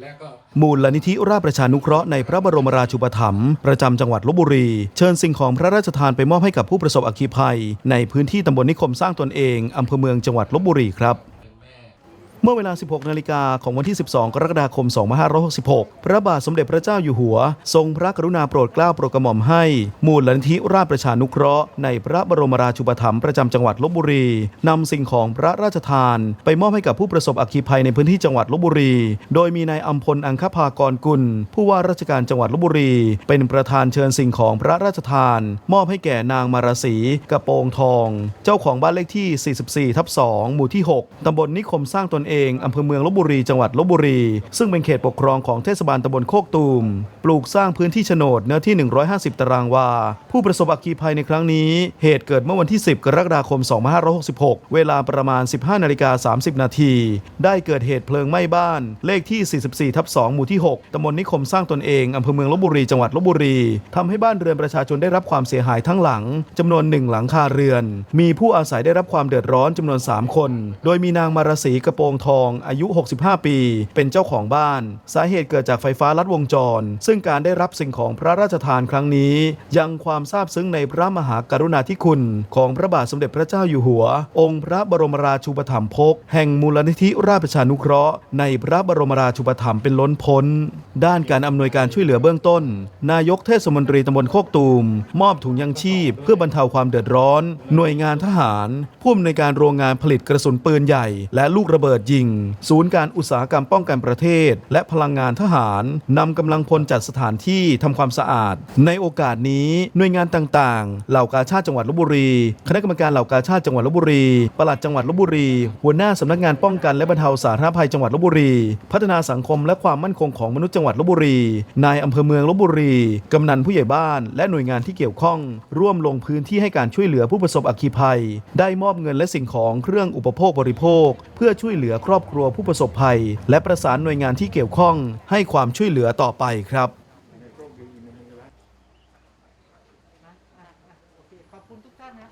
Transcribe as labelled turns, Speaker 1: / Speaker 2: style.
Speaker 1: และก็
Speaker 2: มูลนิธิราชประชานุเคราะห์ในพระบรมราชูปถัมภ์ประจำจังหวัดลบบุรี เชิญสิ่งของพระราชทานไปมอบให้กับผู้ประสบอัคคีภัย ในพื้นที่ตำบลนิคมสร้างตนเองอำเภอเมืองจังหวัดลบบุรีครับ เมื่อเวลา 16 นาฬิกาของวันที่ 12 กรกฎาคม 2566 พระบาทสมเด็จพระเจ้าอยู่หัว ทรงพระกรุณาโปรดเกล้าโปรดกระหม่อมให้ มูลนิธิราชประชานุเคราะห์ในพระบรมราชูปถัมภ์ประจำจังหวัดลบบุรีนำสิ่งของพระราชทาน ไปมอบให้กับผู้ประสบอัคคีภัยในพื้นที่จังหวัดลบบุรี โดยมีนายอัมพลอังคภากรกุล ผู้ว่าราชการจังหวัดลบบุรี เป็นประธานเชิญสิ่งของพระราชทาน มอบให้แก่นางมาราศีกระโปรงทอง เจ้าของบ้านเลขที่ 44ทับ2หมู่ที่ 6ตำบลนิคมสร้างตนเองอำเภอเมืองลบบุรี จังหวัดลบบุรี ซึ่งเป็นเขตปกครองของเทศบาลตำบลโคกตูม ปลูกสร้างพื้นที่โฉนดเนื้อที่ 150 ตารางวา ผู้ประสบอัคคีภัยในครั้งนี้ เหตุเกิดเมื่อวันที่ 10 กรกฎาคม 2566 เวลาประมาณ 15นาฬิกา30 นาที ได้เกิดเหตุเพลิงไหม้บ้าน เลขที่ 44ทับ2หมู่ที่ 6ตำบลนิคมสร้างตนเองอำเภอเมืองลบบุรี จังหวัดลบบุรีทำให้บ้านเรือนประชาชนได้รับความเสียหายทั้งหลังจำนวนหนึ่งหลังคาเรือน มีผู้อาศัยได้รับความเดือดร้อนจำนวน 3 คน โดยมีนางมาราศีกระโปรงทองอายุ 65 ปี เป็นเจ้าของบ้าน สาเหตุเกิดจากไฟฟ้าลัดวงจร ซึ่งการได้รับสิ่งของพระราชทานครั้งนี้ ยังความซาบซึ้งในพระมหากรุณาธิคุณ ของพระบาทสมเด็จพระเจ้าอยู่หัว องค์พระบรมราชูปถัมภกแห่งมูลนิธิราชประชานุเคราะห์ ในพระบรมราชูปถัมภ์เป็นล้นพ้น ด้านการอำนวยการช่วยเหลือเบื้องต้น นายกเทศมนตรีตำบลโคกตูม มอบถุงยังชีพ เพื่อบรรเทาความเดือดร้อน หน่วยงานทหาร ผู้อำนวยการโรงงานผลิตกระสุนปืนใหญ่ และลูกระเบิดยิง ศูนย์การอุตสาหกรรมป้องกันประเทศ และพลังงานทหารนำกำลังพลจัดสถานที่ทำความสะอาด ในโอกาสนี้หน่วยงานต่างๆ เหล่ากาชาติจังหวัดลบบุรี คณะกรรมการเหล่ากาชาติจังหวัดลบบุรีปลัดจังหวัดลบบุรี หัวหน้าสำนักงานป้องกันและบรรเทาสาธารณภัยจังหวัดลบบุรี พัฒนาสังคมและความมั่นคงของมนุษย์จังหวัดลบบุรี นายอำเภอเมืองลบบุรี กำนันผู้ใหญ่บ้าน และหน่วยงานที่เกี่ยวข้อง ร่วมลงพื้นที่ให้การช่วยเหลือผู้ประสบอัคคีภัย ได้มอบเงินและสิ่งของเครื่องอุปโภคบริโภค เพื่อช่วยเหลืออครอบครัวผู้ประสบภัย และประสานหน่วยงานที่เกี่ยวข้องให้ความช่วยเหลือต่อไปครับ
Speaker 3: ขอบคุณทุกท่านนะ